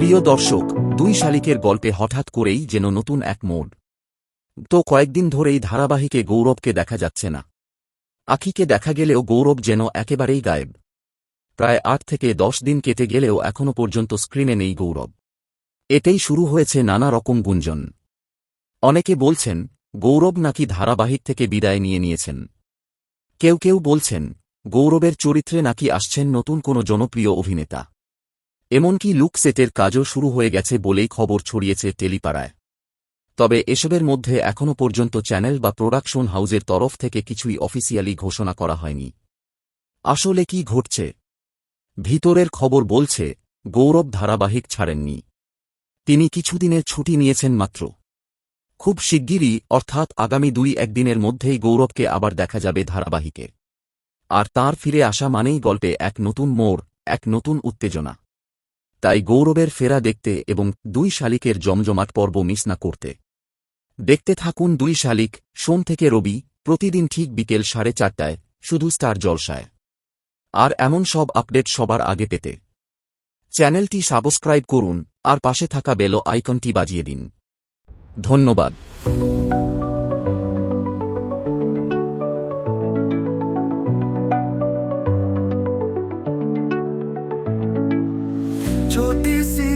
প্রিয় দর্শক, দুই শালিকের গল্পে হঠাৎ করেই যেন নতুন এক মোড়। তো কয়েকদিন ধরেই ধারাবাহিকে গৌরবকে দেখা যাচ্ছে না। আখিকে দেখা গেলেও গৌরব যেন একেবারেই গায়েব। প্রায় আট থেকে দশ দিন কেটে গেলেও এখনও পর্যন্ত স্ক্রিনে নেই গৌরব। এতেই শুরু হয়েছে নানা রকম গুঞ্জন। অনেকে বলছেন, গৌরব নাকি ধারাবাহিক থেকে বিদায় নিয়ে নিয়েছেন। কেউ কেউ বলছেন, গৌরবের চরিত্রে নাকি আসছেন নতুন কোনো জনপ্রিয় অভিনেতা। এমনকি লুক সেটের কাজও শুরু হয়ে গেছে বলেই খবর ছড়িয়েছে টেলিপাড়ায়। তবে এসবের মধ্যে এখনও পর্যন্ত চ্যানেল বা প্রোডাকশন হাউজের তরফ থেকে কিছুই অফিসিয়ালি ঘোষণা করা হয়নি। আসলে কি ঘটছে? ভিতরের খবর বলছে, গৌরব ধারাবাহিক ছাড়েননি। তিনি কিছুদিনের ছুটি নিয়েছেন মাত্র। খুব শিগগিরই, অর্থাৎ আগামী দুই একদিনের মধ্যেই গৌরবকে আবার দেখা যাবে ধারাবাহিকে। আর তার ফিরে আসা মানেই গল্পে এক নতুন মোড়, এক নতুন উত্তেজনা। তাই গৌরবের ফেরা দেখতে এবং দুই শালিকের জমজমাট পর্ব মিস না করতে। দেখতে থাকুন দুই শালিক, সোম থেকে রবি, প্রতিদিন ঠিক বিকেল সাড়ে চারটায়, শুধু স্টার জলসায়। আর এমন সব আপডেট সবার আগে পেতে। চ্যানেলটি সাবস্ক্রাইব করুন, আর পাশে থাকা বেল আইকনটি বাজিয়ে দিন। ধন্যবাদ। ज्योतिषी